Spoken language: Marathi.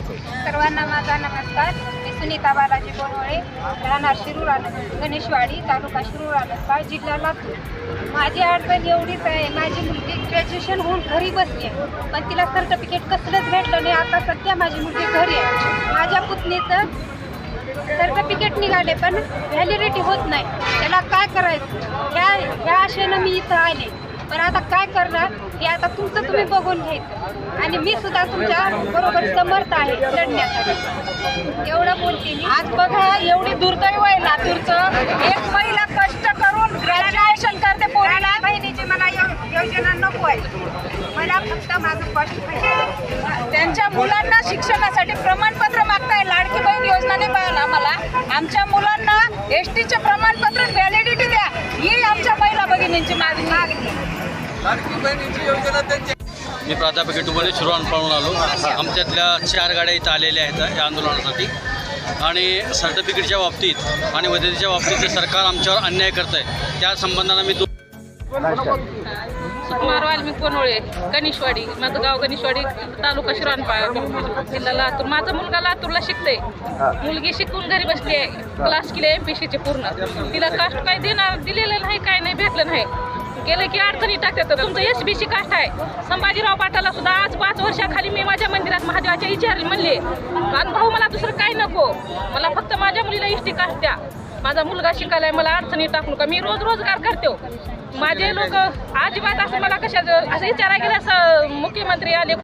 सर्वांना माझा नमस्कार. मी सुनीता बालाजी बोरवळे. राहणार शिरूर गणेशवाडी तालुका शिरूर आनंदपाळ जिल्हा लातूर. माझी अडचण एवढीच आहे माझी मुलगी ग्रॅज्युएशन होऊन घरी बसली आहे पण तिला सर्टिफिकेट कसलंच भेटलं नाही. आता सध्या माझी मुलगी घरी आहे. माझ्या पुतणीचं सर्टिफिकेट निघाले पण व्हॅलिडिटी होत नाही. त्याला काय करायचं? ह्या ह्या आशेनं मी इथं आले. पण आता काय करणार? हे आता तुमचं तुम्ही बघून घ्यायचं आणि मी सुद्धा तुमच्या बरोबर समर्थ आहे लढण्यासाठी एवढं बोलते मी. आज बघा एवढी दुर्दैव आहे लातूरचं. एक महिला कष्ट करून ग्रॅज्युएशन करते पोरीला. बहिणीची मला योजना नको आहे. मला फक्त माझं कष्ट पाहिजे. त्यांच्या मुलांना शिक्षणासाठी प्रमाणपत्र मागताय. लाडकी बहीण योजना नाही पाहिजे आम्हाला आमच्या मुलांना एस टीचे प्रमाणपत्र व्हॅलिडिटी द्या. ही आमच्या महिला भगिनींची मागणी मागणी. मी प्राध्यापक इटूमध्ये शिरोण पाहून आलो. आमच्यातल्या चार गाड्या इथं आलेल्या आहेत या आंदोलनासाठी. आणि सर्टिफिकेटच्या बाबतीत आणि वैद्यकीच्या बाबतीत जे सरकार आमच्यावर अन्याय करत आहे त्या संबंधानं मी सुकुमार वाल्मिक कोनोळे गणेशवाडी माझं गाव गणेशवाडी तालुका शिराणपाळ जिल्हा लातूर. माझा मुलगा लातूरला शिकते मुलगी शिकून घरी बसली आहे. क्लास केले एम पी सीचे पूर्ण. तिला कास्ट काही देणार दिलेलं नाही काय नाही भेटलं नाही. गेलं की अडचणी टाकतात. तर तुमचं एस बी सी कास्ट आहे? संभाजीराव पाटाला सुद्धा आज पाच वर्षाखाली मी माझ्या मंदिरात महादेवाच्या विचारले म्हणले आणि भाऊ मला दुसरं काही नको. मला फक्त माझ्या मुलीला एस टी कास्ट द्या. माझा मुलगा शिकायलाय मला अडचणी टाकू नका. मी रोज रोजगार करतो हो. माझे लोक अजिबात असं मला कशा असं विचारा गेलं असं मुख्यमंत्री आले.